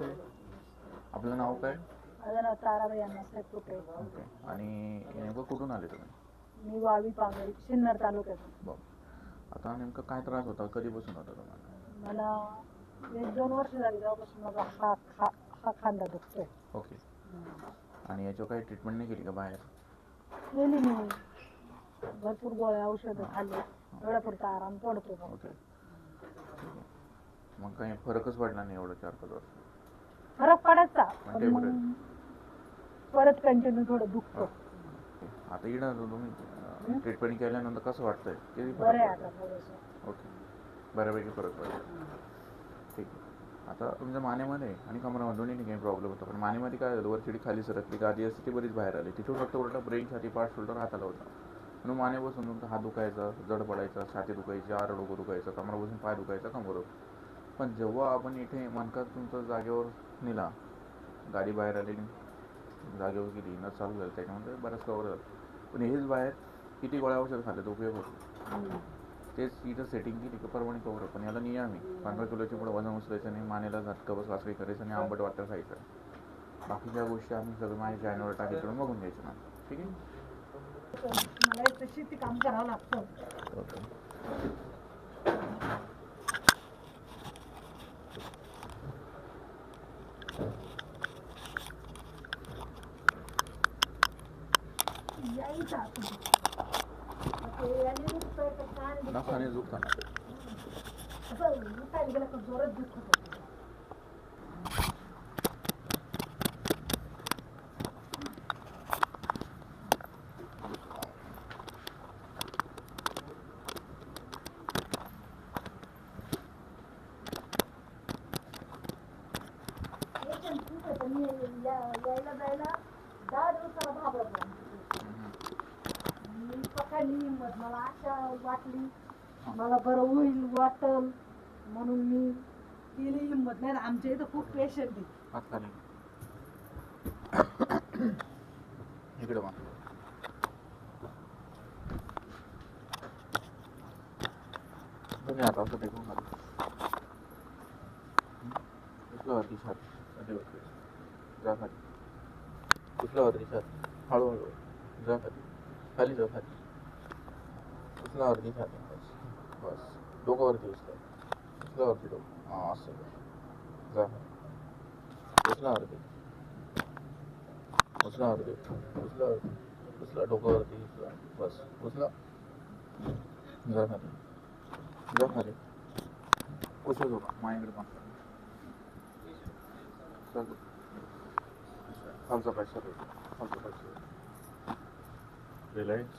नमस्ते आपलं नाव काय? माझं नाव ताराबाई अण्णासाहेब कुठे ओके. आणि नेमकं कुठून आले तुम्ही? मी वावी पांगरी सिन्नर तालुक्यातून. बरं. आता नेमकं काय त्रास होता? कधीपासून होता तुम्हाला? मला एक दोन वर्ष झाली तेव्हापासून माझा हा हा हा खांदा दुखतोय. ओके. आणि याच्यावर काही ट्रीटमेंट नाही केली का बाहेर? केली मी भरपूर गोळ्या औषधं खाल्ली. एवढा पुरता आराम पडतो मग ओके. मग काही फरकच पडला नाही एवढं चार पाच वर्ष? फरक पडायचा पण म्हणजे मग? परत कंटिन्यू थोडं दुखतं. आता इकडं तुम्ही. ट्रीटमेंट केल्यानंतर कसं वाटतंय? किती फरक बरं आहे पडला? आता थोडंसं. ओके. बऱ्यापैकी फरक पडला ठीक आहे. आता तुमच्या मानेमध्ये आणि कमरामध्ये दोन्ही काही प्रॉब्लेम होता. पण मानेमध्ये काय झालं? वरचिडी खाली सरकली गादी असते ती बरीच बाहेर आली. तिथून फक्त उलटा ब्रेन छाती पाठ शोल्डर हाताला होता. म्हणून माने बसून तुमचा हात दुखायचा जड पडायचा छाती दुखायची आर डोकं दुखायचं कमरा बसून पाय दुखायचा कमर पण जेव्हा आपण इथे मनकात तुमचं जागेवर नेला गाडी बाहेर आलेली जागेवर गेली न चालू झालं त्याच्यामध्ये बऱ्याच कवर झालं. पण हेच बाहेर किती गोळ्या औषध खाल्ले तर उपयोग होतो. तेच इथं सेटिंग केली का परवानी कवर पण याला नियम आहे पंधरा किलोच्या पुढे वजन उचलायचं नाही मानेला झटका बस काही करायचं नाही आंबट वाटतं खायचं. बाकीच्या गोष्टी आम्ही सगळं माझ्या चॅनलवर टाकीकडून बघून घ्यायचं ना. ठीक आहे? मला एक तर शेती काम करावं लागतं. ओके यायचं आता. ते याने दुखतंय का काय दुखतंय? नखाने दुखताना असं उठायला गेलं का जोरात दुखत होतं. हे पण ठीक आहे, पण ये- या- यायला जायला दहा दिवसाला घाबरत नाही. मी हिंमत मला आशा वाटली. मला बरं होईल वाटल. म्हणून मी केली हिंमत. नाही आमच्या इथं खूप पेशंट आहे. इकडे मग तुम्ही आता असं टेकून नका उचलावरती अरे जा खाली. हळूहळू. जा खाली. खाली जा खाली. उचलावरती खाली बस बस डोकावरती उचला उचलावरती डोकं हां असं जा खाली उचलावरती उचलावरती उचलावरती उचला डोकावरती उचला बस उचला जा खाली जा खाली कुठे झोपा माझ्याकडे पण चल खालचा पाय सर खालचा पाय सर रिलॅक्स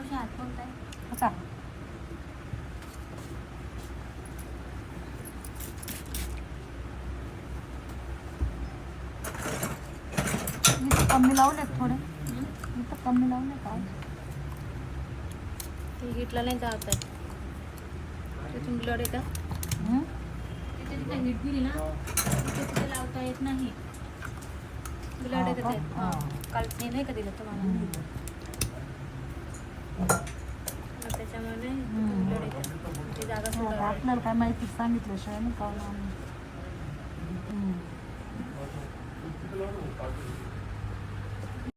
कोणाचा हात कोणता आहे. असा मी कमी लावलेत थोडे. मी तर कमी लावून का ते हिटला नाही जात आहे. तिथून ब्लड येतं. तिथे तिथे हिट दिली ना तिथे तिथे लावता येत नाही. ब्लड येत काल नाही का दिलं तुम्हाला? त्याच्यामुळे जागा हा, आपल्याला काय माहिती सांगितल्याशिवाय हं.